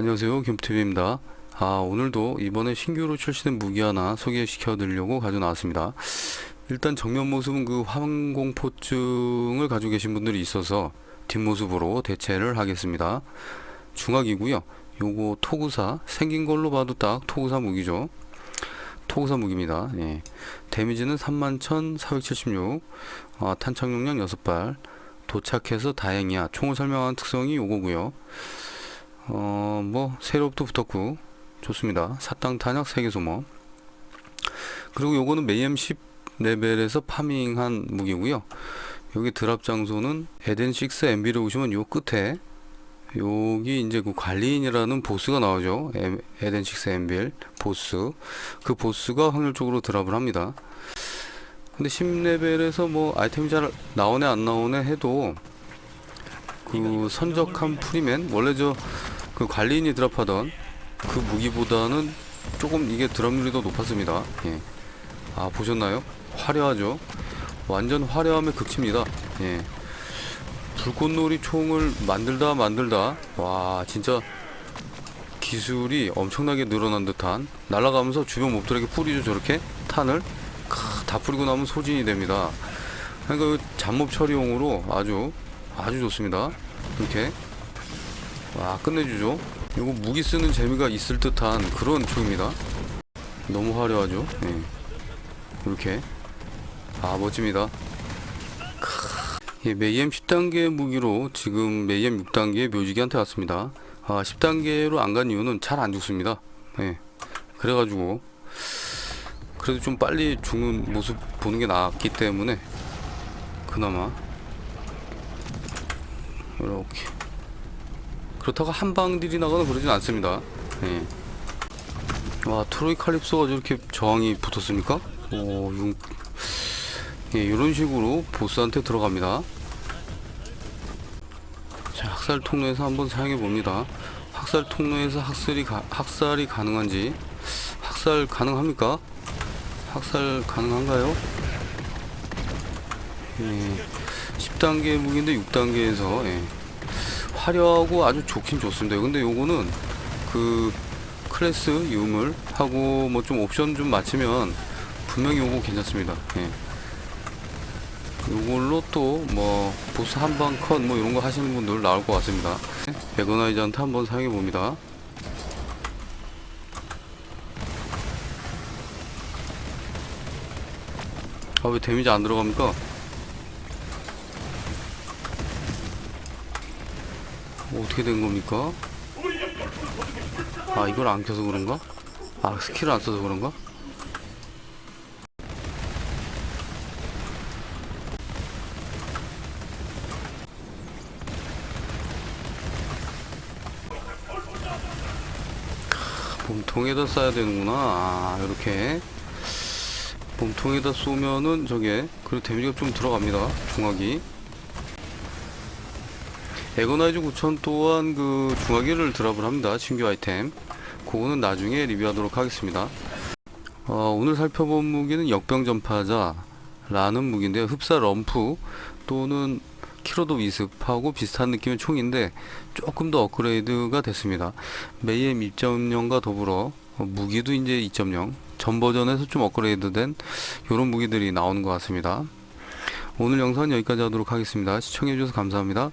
안녕하세요. 김TV입니다. 아 오늘도 이번에 신규로 출시된 무기 하나 소개시켜 드리려고 가져 나왔습니다. 일단 정면 모습은 그 항공포증을 가지고 계신 분들이 있어서 뒷모습으로 대체를 하겠습니다. 중학이고요. 요거 토구사 생긴 걸로 봐도 딱 토구사 무기죠. 토구사 무기입니다. 예. 데미지는 31,476 아, 탄창 용량 6발. 도착해서 다행이야. 총을 설명한 특성이 요거고요 어, 뭐, 세롭도 붙었고, 좋습니다. 사땅 탄약 3개 소모. 그리고 요거는 메이엠 10 레벨에서 파밍한 무기고요 여기 드랍 장소는 에덴 6 MB를 오시면 요 끝에, 여기 이제 그 관리인이라는 보스가 나오죠. 에- 에덴6 MB 보스. 그 보스가 확률적으로 드랍을 합니다. 근데 10레벨에서 뭐 아이템이 잘 나오네 안 나오네 해도 그 선적한 프리맨 원래 저 그 관리인이 드랍하던 그 무기보다는 조금 이게 드랍률이 더 높았습니다. 예. 아 보셨나요? 화려하죠. 완전 화려함의 극치입니다. 예. 불꽃놀이 총을 만들다 만들다 와 진짜 기술이 엄청나게 늘어난 듯한 날아가면서 주변 몹들에게 뿌리죠 저렇게 탄을 크, 다 뿌리고 나면 소진이 됩니다. 그러니까 이 잡몹 처리용으로 아주 아주 좋습니다. 이렇게 와 끝내주죠. 이거 무기 쓰는 재미가 있을 듯한 그런 총입니다. 너무 화려하죠. 예. 이렇게 아 멋집니다. 크. 예, 메이엠 10단계 무기로 지금 메이엠 6단계 묘지기한테 왔습니다. 아 10단계로 안 간 이유는 잘 안 죽습니다. 예. 그래가지고 그래도 좀 빨리 죽는 모습 보는 게 나았기 때문에 그나마 이렇게 그렇다고 한 방들이 나거나 그러진 않습니다. 예. 와 트로이 칼립소가 저렇게 저항이 붙었습니까? 오, 용... 예, 이런 식으로 보스한테 들어갑니다. 자, 학살 통로에서 한번 사용해 봅니다. 학살 통로에서 학살이 가, 학살이 가능한지 학살 가능합니까? 학살 가능한가요? 예, 10단계 무기인데 6단계에서 예. 화려하고 아주 좋긴 좋습니다. 근데 요거는 그 클래스 유물 하고 뭐 좀 옵션 좀 맞추면 분명히 요거 괜찮습니다. 예. 요걸로 또 뭐 보스 한방 컷 뭐 이런 거 하시는 분들 나올 것 같습니다. 베거나이저한테 한번 사용해 봅니다. 아 왜 데미지 안 들어갑니까? 뭐 어떻게 된 겁니까? 아 이걸 안 켜서 그런가? 아 스킬을 안 써서 그런가? 크, 몸통에다 쏴야 되는구나 아 이렇게 몸통에다 쏘면은 저게 그리고 데미지가 좀 들어갑니다 중화기 에거나이즈 9000 또한 그 중화기를 드랍을 합니다. 신규 아이템. 그거는 나중에 리뷰하도록 하겠습니다. 어, 오늘 살펴본 무기는 역병 전파자라는 무기인데요. 흡사 럼프 또는 키로도 위습하고 비슷한 느낌의 총인데 조금 더 업그레이드가 됐습니다. 메이엠 2.0과 더불어 어, 무기도 이제 2.0 전 버전에서 좀 업그레이드된 이런 무기들이 나오는 것 같습니다. 오늘 영상은 여기까지 하도록 하겠습니다. 시청해주셔서 감사합니다.